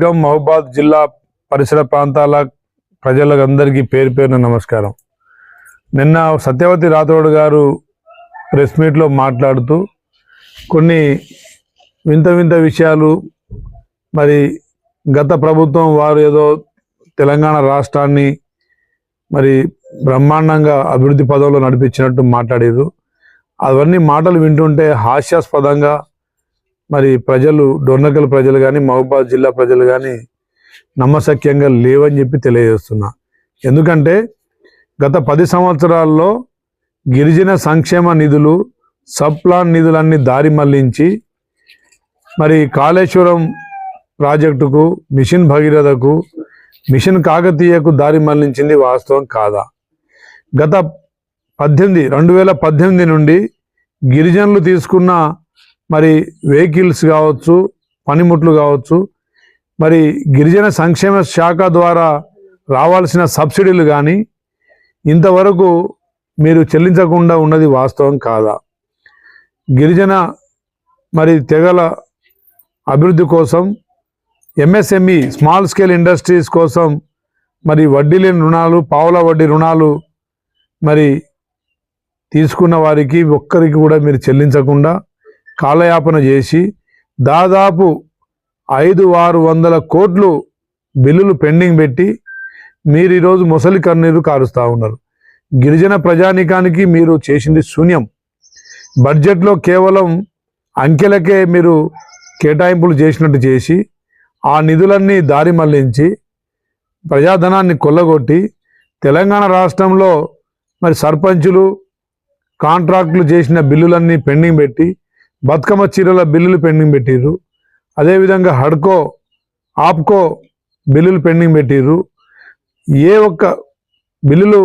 నియోజకవర్గం మహబాద్ జిల్లా పరిసర ప్రాంతాల ప్రజలందరికీ పేరు పేరున నమస్కారం. నిన్న సత్యవతి రాథోడ్ గారు ప్రెస్ మీట్లో మాట్లాడుతూ కొన్ని వింత వింత విషయాలు మరి గత ప్రభుత్వం వారు ఏదో తెలంగాణ రాష్ట్రాన్ని మరి బ్రహ్మాండంగా అభివృద్ధి పదంలో నడిపించినట్టు మాట్లాడారు అవన్నీ మాటలు వింటుంటే హాస్యాస్పదంగా మరి ప్రజలు డొర్నకల్ ప్రజలు కానీ మహబూబాద్ జిల్లా ప్రజలు కానీ నమ్మశక్యంగా లేవని చెప్పి తెలియజేస్తున్నా. ఎందుకంటే గత పది సంవత్సరాల్లో గిరిజన సంక్షేమ నిధులు సబ్ ప్లాన్ నిధులన్నీ దారి మళ్ళించి మరి కాళేశ్వరం ప్రాజెక్టుకు మిషన్ భగీరథకు మిషన్ కాకతీయకు దారి మళ్ళించింది వాస్తవం కాదా? గత పద్దెనిమిది రెండు వేల పద్దెనిమిది నుండి గిరిజనులు తీసుకున్న మరి వెహికల్స్ కావచ్చు పనిముట్లు కావచ్చు మరి గిరిజన సంక్షేమ శాఖ ద్వారా రావాల్సిన సబ్సిడీలు కానీ ఇంతవరకు మీరు చెల్లించకుండా ఉన్నది వాస్తవం కాదా? గిరిజన మరి తెగల అభివృద్ధి కోసం ఎంఎస్ఎంఈ స్మాల్ స్కేల్ ఇండస్ట్రీస్ కోసం మరి వడ్డీ లేని రుణాలు పావుల వడ్డీ రుణాలు మరి తీసుకున్న వారికి ఒక్కరికి కూడా మీరు చెల్లించకుండా కాలయాపన చేసి దాదాపు ఐదు ఆరు వందల కోట్లు బిల్లులు పెండింగ్ పెట్టి మీరు ఈరోజు ముసలి కన్నీరు కారుస్తూ ఉన్నారు. గిరిజన ప్రజానీకానికి మీరు చేసింది శూన్యం. బడ్జెట్లో కేవలం అంకెలకే మీరు కేటాయింపులు చేసినట్టు చేసి ఆ నిధులన్నీ దారి మళ్ళించి ప్రజాధనాన్ని కొల్లగొట్టి తెలంగాణ రాష్ట్రంలో మరి సర్పంచులు కాంట్రాక్టులు చేసిన బిల్లులన్నీ పెండింగ్ పెట్టి బతుకమ్మ చీరల బిల్లులు పెండింగ్ పెట్టిర్రు. అదేవిధంగా హడ్కో ఆప్కో బిల్లులు పెండింగ్ పెట్టిర్రు. ఏ ఒక్క బిల్లులు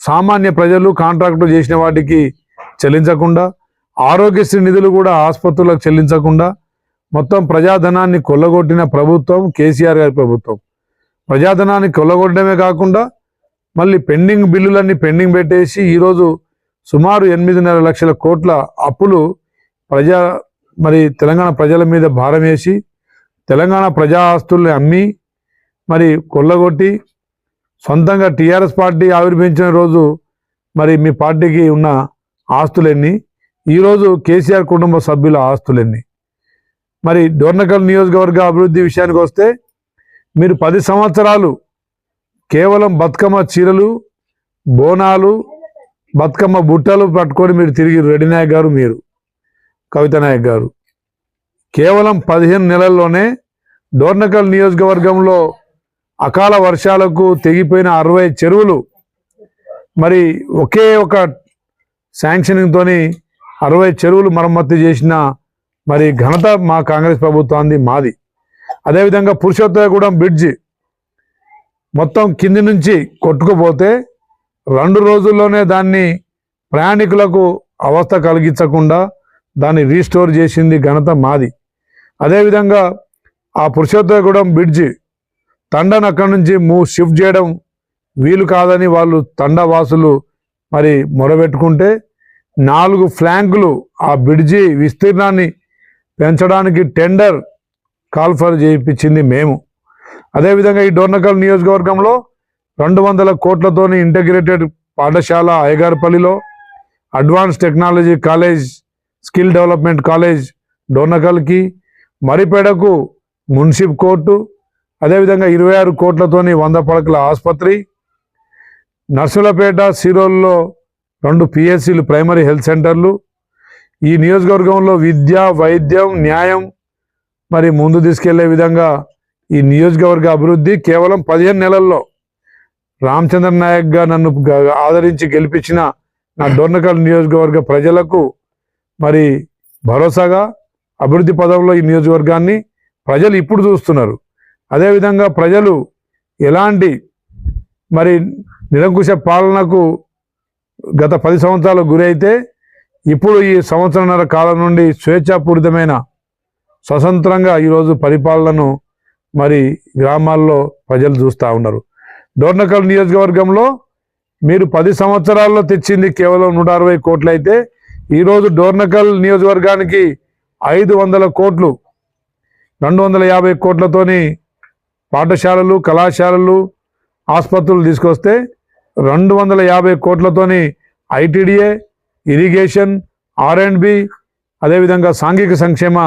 సామాన్య ప్రజలు కాంట్రాక్టులు చేసిన వాటికి చెల్లించకుండా ఆరోగ్యశ్రీ నిధులు కూడా ఆసుపత్రులకు చెల్లించకుండా మొత్తం ప్రజాధనాన్ని కొల్లగొట్టిన ప్రభుత్వం కేసీఆర్ గారి ప్రభుత్వం. ప్రజాధనాన్ని కొల్లగొట్టడమే కాకుండా మళ్ళీ పెండింగ్ బిల్లులన్నీ పెండింగ్ పెట్టేసి ఈరోజు సుమారు ఎనిమిదిన్నర లక్షల కోట్ల అప్పులు ప్రజా మరి తెలంగాణ ప్రజల మీద భారం వేసి తెలంగాణ ప్రజా ఆస్తుల్ని అమ్మి మరి కొల్లగొట్టి సొంతంగా టీఆర్ఎస్ పార్టీ ఆవిర్భించిన రోజు మరి మీ పార్టీకి ఉన్న ఆస్తులన్నీ ఈరోజు కేసీఆర్ కుటుంబ సభ్యుల ఆస్తులన్నీ. మరి డోర్నకల్ నియోజకవర్గ అభివృద్ధి విషయానికి వస్తే మీరు పది సంవత్సరాలు కేవలం బతుకమ్మ చీరలు బోనాలు బతుకమ్మ బుట్టలు పట్టుకొని మీరు తిరిగి రెడ్డినాయక్ గారు మీరు. కవిత నాయక్ గారు. కేవలం పదిహేను నెలల్లోనే డోర్నకల్ నియోజకవర్గంలో అకాల వర్షాలకు తెగిపోయిన అరవై చెరువులు మరి ఒకే ఒక శాంక్షనింగ్తోని అరవై చెరువులు మరమ్మతు చేసిన మరి ఘనత మా కాంగ్రెస్ ప్రభుత్వాన్ని మాది. అదేవిధంగా పురుషోత్తగూడెం బ్రిడ్జి మొత్తం కింది నుంచి కొట్టుకుపోతే రెండు రోజుల్లోనే దాన్ని ప్రయాణికులకు అవస్థ కలిగించకుండా దాన్ని రీస్టోర్ చేసింది ఘనత మాది. అదేవిధంగా ఆ పురుషోత్తగూడెం బ్రిడ్జి తండను అక్కడి నుంచి మూవ్ షిఫ్ట్ చేయడం వీలు కాదని వాళ్ళు తండవాసులు మరి మొరబెట్టుకుంటే నాలుగు ఫ్లాంకులు ఆ బ్రిడ్జి విస్తీర్ణాన్ని పెంచడానికి టెండర్ కాల్ఫర్ చేయించింది మేము. అదేవిధంగా ఈ డోర్నకల్ నియోజకవర్గంలో రెండు వందల కోట్లతోని ఇంటగ్రేటెడ్ పాఠశాల అయ్యగారిపల్లిలో advance technology college skill development college డోర్నకల్కి మరిపేడకు మున్సిప్ కోర్టు అదేవిధంగా ఇరవై ఆరు కోట్లతోని వంద పడకల ఆసుపత్రి నర్సులపేట సిరోల్లో రెండు పిఎస్సీలు ప్రైమరీ హెల్త్ సెంటర్లు ఈ నియోజకవర్గంలో విద్య వైద్యం న్యాయం మరి ముందు తీసుకెళ్ళే విధంగా ఈ నియోజకవర్గ అభివృద్ధి కేవలం పదిహేను నెలల్లో రామచంద్ర నాయక్గా నన్ను ఆదరించి గెలిపించిన నా డోర్నకల్ నియోజకవర్గ ప్రజలకు మరి భరోసాగా అభివృద్ధి పదంలో ఈ నియోజకవర్గాన్ని ప్రజలు ఇప్పుడు చూస్తున్నారు. అదేవిధంగా ప్రజలు ఎలాంటి మరి నిరంకుశ పాలనకు గత పది సంవత్సరాలు గురైతే ఇప్పుడు ఈ సంవత్సరంన్నర కాలం నుండి స్వేచ్ఛాపూరితమైన స్వతంత్రంగా ఈరోజు పరిపాలనను మరి గ్రామాల్లో ప్రజలు చూస్తూ ఉన్నారు. డోర్నకల్ నియోజకవర్గంలో మీరు పది సంవత్సరాల్లో తెచ్చింది కేవలం నూట అరవై కోట్లయితే ఈరోజు డోర్నకల్ నియోజకవర్గానికి ఐదు వందల కోట్లు రెండు వందల యాభై కోట్లతోని పాఠశాలలు కళాశాలలు ఆసుపత్రులు తీసుకొస్తే రెండు వందల యాభై కోట్లతోని ITDA irrigation R and B అదేవిధంగా సాంఘిక సంక్షేమ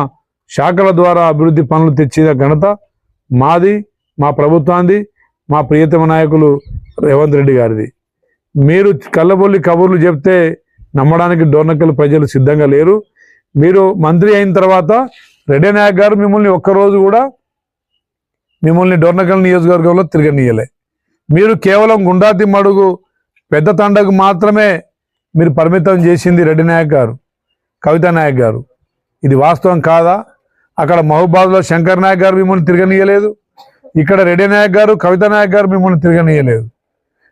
శాఖల ద్వారా అభివృద్ధి పనులు తెచ్చిన ఘనత మాది మా ప్రభుత్వాన్ని మా ప్రియతమ నాయకులు రేవంత్ రెడ్డి గారిది. మీరు కళ్ళబొల్లి కబుర్లు చెప్తే నమ్మడానికి డోర్నకల్ ప్రజలు సిద్ధంగా లేరు. మీరు మంత్రి అయిన తర్వాత రెడ్డి నాయక్ గారు మిమ్మల్ని ఒక్కరోజు కూడా మిమ్మల్ని డోర్నకల్ నియోజకవర్గంలో తిరగనీయలే. మీరు కేవలం గుండాతి మడుగు పెద్ద తండకు మాత్రమే మీరు పరిమితం చేసింది రెడ్డి నాయక్ గారు కవితా నాయక్ గారు. ఇది వాస్తవం కాదా? అక్కడ మహబూబాద్లో శంకర్ నాయక్ గారు మిమ్మల్ని తిరగనీయలేదు. ఇక్కడ రెడ్డి నాయక్ గారు కవితా నాయక్ గారు మిమ్మల్ని తిరగనీయలేదు.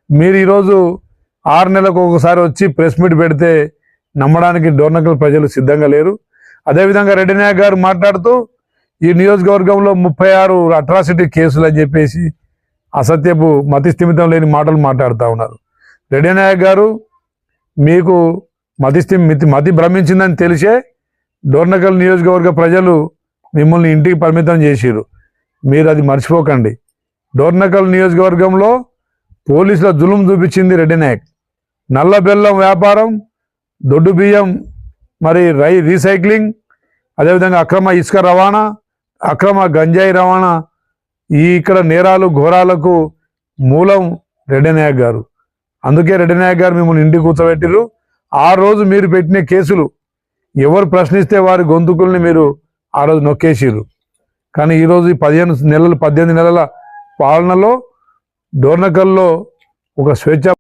మీరు ఈరోజు ఆరు నెలలకు ఒకసారి వచ్చి ప్రెస్ మీట్ పెడితే నమ్మడానికి డోర్నకల్ ప్రజలు సిద్ధంగా లేరు. అదేవిధంగా రెడ్డి నాయక్ గారు మాట్లాడుతూ ఈ నియోజకవర్గంలో ముప్పై ఆరు అట్రాసిటీ కేసులు అని చెప్పేసి అసత్యపు మతి స్థిమితం లేని మాటలు మాట్లాడుతూ ఉన్నారు. రెడ్డి నాయక్ గారు మీకు మతిస్థి మితి మతి భ్రమించిందని తెలిసే డోర్నకల్ నియోజకవర్గ ప్రజలు మిమ్మల్ని ఇంటికి పరిమితం చేసిరు మీరు అది మర్చిపోకండి. డోర్నకల్ నియోజకవర్గంలో పోలీసుల జులుం చూపించింది రెడ్డి నాయక్. నల్ల బెల్లం వ్యాపారం దొడ్డు బియ్యం మరి రై రీసైక్లింగ్ అదేవిధంగా అక్రమ ఇసుక రవాణా అక్రమ గంజాయి రవాణా ఈ ఇక్కడ నేరాలు ఘోరాలకు మూలం రెడ్డినాయక్ గారు. అందుకే రెడ్డినాయక్ గారు మిమ్మల్ని ఇంటికి కూర్చోబెట్టిరు ఆ రోజు మీరు పెట్టిన కేసులు ఎవరు ప్రశ్నిస్తే వారి గొంతుకుల్ని మీరు ఆ రోజు నొక్కేసిరు కానీ ఈరోజు ఈ పదిహేను నెలలు పద్దెనిమిది నెలల పాలనలో డోర్నకల్లో ఒక స్వేచ్ఛ